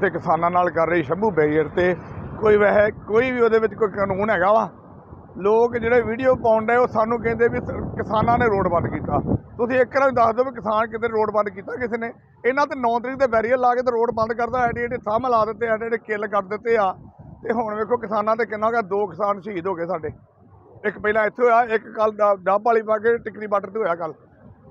ਤੇ ਕਿਸਾਨਾਂ ਨਾਲ ਕਰ ਰਹੀ ਸ਼ੰਭੂ ਬੈਰੀਅਰ ਤੇ ਕੋਈ ਵੈਸੇ ਕੋਈ ਵੀ ਉਹਦੇ ਵਿੱਚ ਕੋਈ ਕਾਨੂੰਨ ਹੈਗਾ ਵਾ। ਲੋਕ ਜਿਹੜੇ ਵੀਡੀਓ ਪਾਉਣ ਡਏ, ਉਹ ਸਾਨੂੰ ਕਹਿੰਦੇ ਵੀ ਕਿਸਾਨਾਂ ਨੇ ਰੋਡ ਬੰਦ ਕੀਤਾ। ਤੁਸੀਂ ਇੱਕ ਵਾਰ ਦੱਸ ਦਿਓ ਵੀ ਕਿਸਾਨ ਕਿਤੇ ਰੋਡ ਬੰਦ ਕੀਤਾ ਕਿਸੇ ਨੇ? ਇਹਨਾਂ ਤੇ 9 ਤਰੀਕ 'ਤੇ ਬੈਰੀਅਰ ਲਾ ਕੇ ਤੇ ਰੋਡ ਬੰਦ ਕਰਦਾ, ਐਡੇ ਐਡੇ ਥੰਮ ਲਾ ਦਿੱਤੇ, ਐਡੇ ਐਡੇ ਕਿੱਲ ਕਰ ਦਿੱਤੇ ਆ। ਤੇ ਹੁਣ ਵੇਖੋ ਕਿਸਾਨਾਂ ਤੇ ਕਿੰਨਾ ਹੋ ਗਿਆ ਦੋ ਕਿਸਾਨ ਸ਼ਹੀਦ ਹੋ ਗਏ ਸਾਡੇ। ਇੱਕ ਪਹਿਲਾਂ ਇੱਥੇ ਹੋਇਆ, ਇੱਕ ਕੱਲ ਡੱਬ ਵਾਲੀ ਪਾ ਕੇ ਟਿਕਰੀ ਬਾਰਡਰ ਤੇ ਹੋਇਆ ਕੱਲ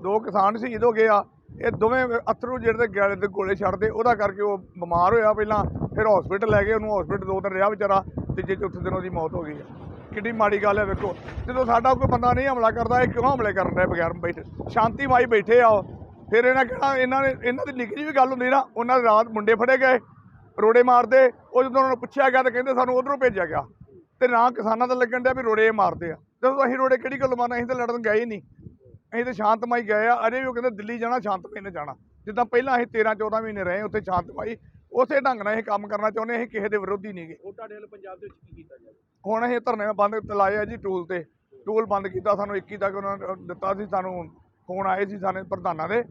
ਦੋ ਕਿਸਾਨ ਸ਼ਹੀਦ ਹੋ ਗਏ ਆ। ਇਹ ਦੋਵੇਂ ਅਥਰੂ ਜਿਹੜੇ ਤੇ ਗੈਲੇ ਦੇ ਗੋਲੇ ਛੱਡਦੇ, ਉਹਦਾ ਕਰਕੇ ਉਹ ਬਿਮਾਰ ਹੋਇਆ ਪਹਿਲਾਂ, ਫਿਰ ਹਸਪੀਟਲ ਲੈ ਗਏ, ਉਹਨੂੰ ਹਸਪੀਟਲ ਦੋ ਦਿਨ ਰਿਹਾ ਵਿਚਾਰਾ, ਤੀਜੇ, ਚੌਥੇ ਦਿਨ ਉਹਦੀ ਮੌਤ ਹੋ ਗਈ ਹੈ ਕਿੰਨੀ ਮਾੜੀ ਗੱਲ ਹੈ ਵੇਖੋ। ਜਦੋਂ ਸਾਡਾ ਕੋਈ ਬੰਦਾ ਨਹੀਂ ਹਮਲਾ ਕਰਦਾ, ਇਹ ਕਿਉਂ ਹਮਲੇ ਕਰਨ ਦਾ ਬਗੈਰ ਬੈਠੇ? ਸ਼ਾਂਤੀ ਮਾਈ ਬੈਠੇ ਆ ਉਹ। ਫਿਰ ਇਹਨਾਂ ਕਹਿਣਾ ਇਹਨਾਂ ਨੇ, ਇਹਨਾਂ ਦੀ ਨਿੱਕੀ ਜਿਹੀ ਵੀ ਗੱਲ ਹੁੰਦੀ ਨਾ, ਉਹਨਾਂ ਦੇ ਰਾਤ ਮੁੰਡੇ ਫੜੇ ਗਏ, ਰੋੜੇ ਮਾਰਦੇ, ਉਹ ਜਦੋਂ ਉਹਨਾਂ ਨੂੰ ਪੁੱਛਿਆ ਗਿਆ ਤਾਂ ਕਹਿੰਦੇ ਸਾਨੂੰ ਉਧਰੋਂ ਭੇਜਿਆ ਗਿਆ। ਤੇ ਨਾ ਕਿਸਾਨਾਂ ਦਾ ਲੱਗਣ ਡਿਆ ਵੀ ਰੋੜੇ ਮਾਰਦੇ ਆ। ਜਦੋਂ ਅਸੀਂ ਰੋੜੇ ਕਿਹੜੀ ਗੱਲ ਮਾਰਨਾ, ਅਸੀਂ ਤਾਂ ਲੜਨ ਗਏ ਹੀ ਨਹੀਂ। ਅਸੀਂ ਤਾਂ ਸ਼ਾਂਤਮਈ ਗਏ ਆ। ਅਜੇ ਵੀ ਉਹ ਕਹਿੰਦੇ ਦਿੱਲੀ ਜਾਣਾ ਸ਼ਾਂਤਮਈ ਨੇ ਜਾਣਾ। ਜਿੱਦਾਂ ਪਹਿਲਾਂ ਅਸੀਂ 13 14 ਮਹੀਨੇ ਰਹੇ ਉੱਥੇ ਸ਼ਾਂਤਮਈ। ਉਸੇ ਢੰਗ ਨਾਲ ਇਹ ਕੰਮ ਕਰਨਾ ਚਾਹੁੰਦੇ ਅਸੀਂ ਕਿਸੇ ਦੇ ਵਿਰੋਧੀ ਨਹੀਂਗੇ ਉਹ ਤੁਹਾਡੇ ਵੱਲ ਪੰਜਾਬ ਦੇ ਵਿੱਚ ਕੀ ਕੀਤਾ ਜਾਵੇ? ਹੁਣ ਅਸੀਂ ਧਰਨੇ ਬੰਦ ਲਾਏ ਆ ਜੀ ਟੂਲ ਤੇ। ਟੂਲ ਬੰਦ ਕੀਤਾ ਸਾਨੂੰ 21 ਤੱਕ ਉਹਨਾਂ ਨੇ ਦਿੱਤਾ ਸੀ ਸਾਨੂੰ ਫੋਨ ਆਏ ਸੀ ਸਾਡੇ ਪ੍ਰਧਾਨਾਂ ਦੇ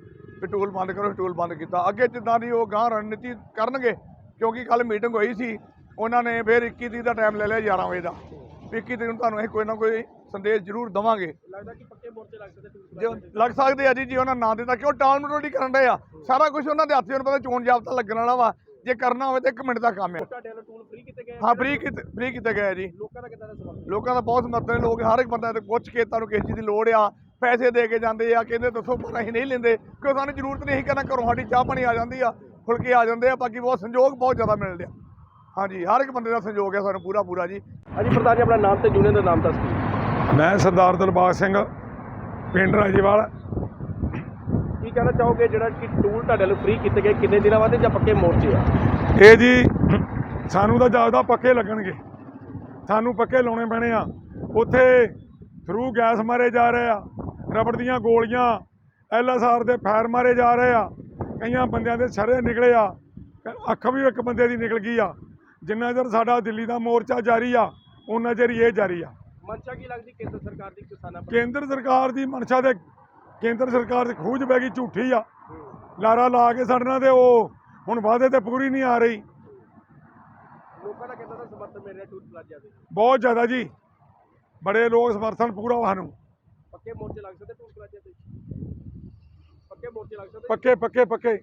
ਵੀ ਟੂਲ ਬੰਦ ਕਰੋ ਟੂਲ ਬੰਦ ਕੀਤਾ। ਅੱਗੇ ਜਿੱਦਾਂ ਦੀ ਉਹ ਗਾਂ ਰਣਨੀਤੀ ਕਰਨਗੇ ਕਿਉਂਕਿ ਕੱਲ ਮੀਟਿੰਗ ਹੋਈ ਸੀ ਉਹਨਾਂ ਨੇ ਫਿਰ 21 ਤਰੀਕ ਦਾ ਟਾਈਮ ਲੈ ਲਿਆ 11 ਵਜੇ ਦਾ। ਵੀ 21 ਤਰੀਕ ਨੂੰ ਤੁਹਾਨੂੰ ਅਸੀਂ ਕੋਈ ਨਾ ਕੋਈ ਸੰਦੇਸ਼ ਜ਼ਰੂਰ ਦਵਾਂਗੇ। ਲੱਗਦਾ ਕਿ ਪੱਕੇ ਮੋਰਚੇ ਲੱਗ ਸਕਦੇ ਲੱਗ ਆ ਜੀ ਜੀ ਉਹਨਾਂ ਨਾਂ ਦਿੱਤਾ ਕਿਉਂ ਟਾਲ ਮਟੋਲੀ ਕਰਨ ਡਏ ਆ? ਸਾਰਾ ਕੁਝ ਉਹਨਾਂ ਦੇ ਹੱਥ ਉਹਨਾਂ ਪਤਾ ਚੋਣ ਜਾਬਤਾ ਲੱਗਣ ਵਾਲਾ ਵਾ। ਜੇ ਕਰਨਾ ਹੋਵੇ ਤਾਂ 1 ਮਿੰਟ ਦਾ ਕੰਮ ਹੈ ਹਾਂ ਫ੍ਰੀ ਕੀਤੇ ਫ੍ਰੀ ਕੀਤੇ ਗਏ ਜੀ। ਲੋਕਾਂ ਦਾ ਕਿੱਦਾਂ ਦਾ ਲੋਕਾਂ ਦਾ ਬਹੁਤ ਸਮਰਥਨ ਹੈ ਲੋਕ ਹਰ ਇੱਕ ਬੰਦਾ ਤੇ ਪੁੱਛ ਕੇ ਤੁਹਾਨੂੰ ਕਿਸ ਚੀਜ਼ ਦੀ ਲੋੜ ਆ ਪੈਸੇ ਦੇ ਕੇ ਜਾਂਦੇ ਆ ਕਹਿੰਦੇ ਦੱਸੋ ਪਰ ਅਸੀਂ ਨਹੀਂ ਲੈਂਦੇ ਕਿਉਂ ਸਾਨੂੰ ਜ਼ਰੂਰਤ ਨਹੀਂ ਕਰਨਾ ਘਰੋਂ ਸਾਡੀ ਚਾਹ ਪਾਣੀ ਆ ਜਾਂਦੀ ਆ ਫੁਲਕੇ ਆ ਜਾਂਦੇ ਆ ਬਾਕੀ ਬਹੁਤ ਸੰਯੋਗ ਬਹੁਤ ਜ਼ਿਆਦਾ ਮਿਲਦੇ ਆ। ਹਾਂਜੀ ਹਰ ਇੱਕ ਬੰਦੇ ਦਾ ਸੰਯੋਗ ਹੈ ਸਾਨੂੰ ਪੂਰਾ ਪੂਰਾ ਜੀ। ਹਾਂਜੀ ਪ੍ਰਧਾਨ ਜੀ ਆਪਣਾ ਨਾਮ ਤੇ ਯੂਨੀਅਨ ਦਾ ਨਾਮ ਦੱਸ ਦਿਓ। ਮੈਂ ਸਰਦਾਰ ਦਿਲਬਾਗ ਸਿੰਘ ਪਿੰਡ ਰਾਜੇਵਾਲ। ਕੀ ਕਹਿਣਾ ਚਾਹੋਗੇ ਜਿਹੜਾ ਕਿ ਟੂਲ ਤੁਹਾਡੇ ਵੱਲੋਂ ਫ੍ਰੀ ਕੀਤੇ ਗਏ? ਕਿੰਨੇ ਦਿਨਾਂ ਬਾਅਦ ਜਾਂ ਪੱਕੇ ਮੋਰਚੇ ਆ? ਇਹ ਜੀ ਸਾਨੂੰ ਤਾਂ ਜ਼ਿਆਦਾ ਪੱਕੇ ਲੱਗਣਗੇ। ਸਾਨੂੰ ਪੱਕੇ ਲਾਉਣੇ ਪੈਣੇ ਆ। ਉੱਥੇ ਥਰੂ ਗੈਸ ਮਾਰੇ ਜਾ ਰਹੇ ਆ ਰਬੜ ਦੀਆਂ ਗੋਲੀਆਂ ਐਲਐਸਆਰ ਦੇ ਫਾਇਰ ਮਾਰੇ ਜਾ ਰਹੇ ਆ। ਕਈਆਂ ਬੰਦਿਆਂ ਦੇ ਛਰੇ ਨਿਕਲੇ ਆ। ਅੱਖ ਵੀ ਇੱਕ ਬੰਦੇ ਦੀ ਨਿਕਲ ਗਈ ਆ। ਜਿੰਨਾ ਚਿਰ ਸਾਡਾ ਦਿੱਲੀ ਦਾ ਮੋਰਚਾ ਜਾਰੀ ਆ ਉਹਨਾਂ ਚਿਰ ਇਹ ਜਾਰੀ ਆ। ਮਨਸ਼ਾ ਕੀ ਲੱਗਦੀ? ਕੇਂਦਰ ਸਰਕਾਰ ਦੀ ਕਿਸਾਨਾਂ ਪਰ? ਕੇਂਦਰ ਸਰਕਾਰ ਦੀ ਮਨਸ਼ਾ ਦੇ ਕੇਂਦਰ ਸਰਕਾਰ ਦੀ ਖੂਜ ਪੈ ਗਈ ਝੂਠੀ ਆ। ਲਾਰਾ ਲਾ ਕੇ ਸਾਡੇ ਨਾਲ ਤੇ ਉਹ ਹੁਣ ਵਾਅਦੇ ਤੇ ਪੂਰੀ ਨਹੀਂ ਆ ਰਹੀ। ਲੋਕਾਂ ਦਾ ਕਿੱਦਾਂ ਦਾ ਸਮਰਥਨ ਮਿਲ ਰਿਹਾ ਟੂਲ ਪਲਾਜ਼ਾ ਦੇ ਬਹੁਤ ਜ਼ਿਆਦਾ ਜੀ। ਬੜੇ ਲੋਕ ਸਮਰਥਨ ਪੂਰਾ ਵਾ ਸਾਨੂੰ। ਪੱਕੇ ਮੋਰਚੇ ਲੱਗ ਸਕਦੇ ਟੂਲ ਪਲਾਜ਼ਾ ਤੇ? ਪੱਕੇ ਮੋਰਚੇ ਲੱਗ ਸਕਦੇ? ਪੱਕੇ ਪੱਕੇ ਪੱਕੇ।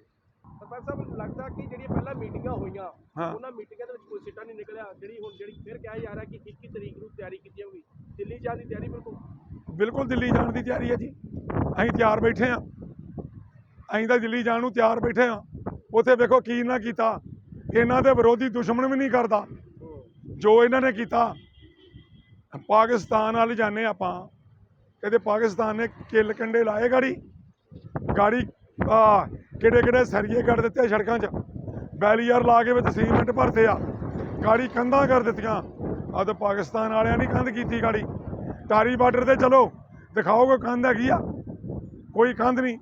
ਸਰਪੰਚ ਸਾਹਿਬ ਲੱਗਦਾ ਕਿ ਜਿਹੜੀਆਂ ਪਹਿਲਾਂ ਮੀਟਿੰਗਾਂ ਹੋਈਆਂ ਹਾਂ। ਉਹਨਾਂ ਮੀਟਿੰਗਾਂ ਦੇ ਵਿੱਚ ਕੋਈ ਸਿੱਟਾ ਨਹੀਂ ਨਿਕਲਿਆ। ਜਿਹੜੀ ਹੁਣ ਜਿਹੜੀ ਫਿਰ ਕਿਹਾ ਜਾ ਰਿਹਾ ਕਿ 21 ਤਰੀਕ ਨੂੰ ਤਿਆਰੀ ਕੀਤੀ ਜਾਊਗੀ। ਦਿੱਲੀ ਜਾਣ ਦੀ ਤਿਆਰੀ ਬਿਲਕੁਲ? ਬਿਲਕੁਲ ਦਿੱਲੀ ਜਾਣ ਦੀ ਤਿਆਰੀ ਹੈ ਜੀ। ਅਸੀਂ ਤਿਆਰ ਬੈਠੇ ਆ ਅਸੀਂ ਤਾਂ ਦਿੱਲੀ ਜਾਣ ਨੂੰ ਤਿਆਰ ਬੈਠੇ ਆ ਉੱਥੇ ਵੇਖੋ ਕੀ ਨਾ ਕੀਤਾ। ਇਹਨਾਂ ਦੇ ਵਿਰੋਧੀ ਦੁਸ਼ਮਣ ਵੀ ਨਹੀਂ ਕਰਦਾ। ਜੋ ਇਹਨਾਂ ਨੇ ਕੀਤਾ। ਪਾਕਿਸਤਾਨ ਵੱਲ ਜਾਂਦੇ ਆਪਾਂ। ਕਹਿੰਦੇ ਪਾਕਿਸਤਾਨ ਨੇ ਕਿੱਲ ਕੰਡੇ ਲਾਏ ਗਾੜੀ। ਗਾੜੀ ਆ, ਕਿਹੜੇ ਕਿਹੜੇ ਸਰੀਏ ਕੱਢ ਦਿੱਤੇ ਸੜਕਾਂ 'ਚ। ਬੈਰੀਅਰ ਲਾ ਕੇ ਵਿੱਚ ਸੀਮੈਂਟ ਭਰਤੇ ਆ। ਗਾੜੀ ਕੰਧਾਂ ਕਰ ਦਿੱਤੀਆਂ। ਆ ਤਾਂ ਪਾਕਿਸਤਾਨ ਵਾਲਿਆਂ ਨੇ ਕੰਧ ਕੀਤੀ ਗਾੜੀ। ਟਾਰੀ ਬਾਰਡਰ ਤੇ ਚਲੋ ਦਿਖਾਓ ਕੋਈ ਕੰਧ ਹੈਗੀ ਆ? ਕੋਈ ਕੰਧ ਨਹੀਂ।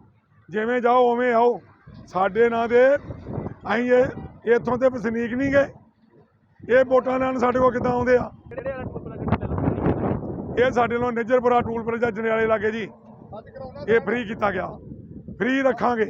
ਜਿਵੇਂ ਜਾਓ, ਉਵੇਂ ਆਓ। ਸਾਡੇ ਨਾਂ ਦੇ ਅਸੀਂ ਇਹ, ਇੱਥੋਂ ਤੇ ਵਸਨੀਕ ਨਹੀਂ ਗਏ। ਇਹ ਵੋਟਾਂ ਨਾਲ ਸਾਡੇ ਕੋਲ ਕਿੱਦਾਂ ਆਉਂਦੇ ਆ? ਇਹ ਸਾਡੇ ਨਾਲ ਨਿੱਜਰਪੁਰਾ ਟੂਲ ਪਲਾਜ਼ਾ ਜਨਿਆਲੇ ਲਾਗੇ ਜੀ। ਇਹ ਫ੍ਰੀ ਕੀਤਾ ਗਿਆ। ਫ੍ਰੀ ਰੱਖਾਂਗੇ।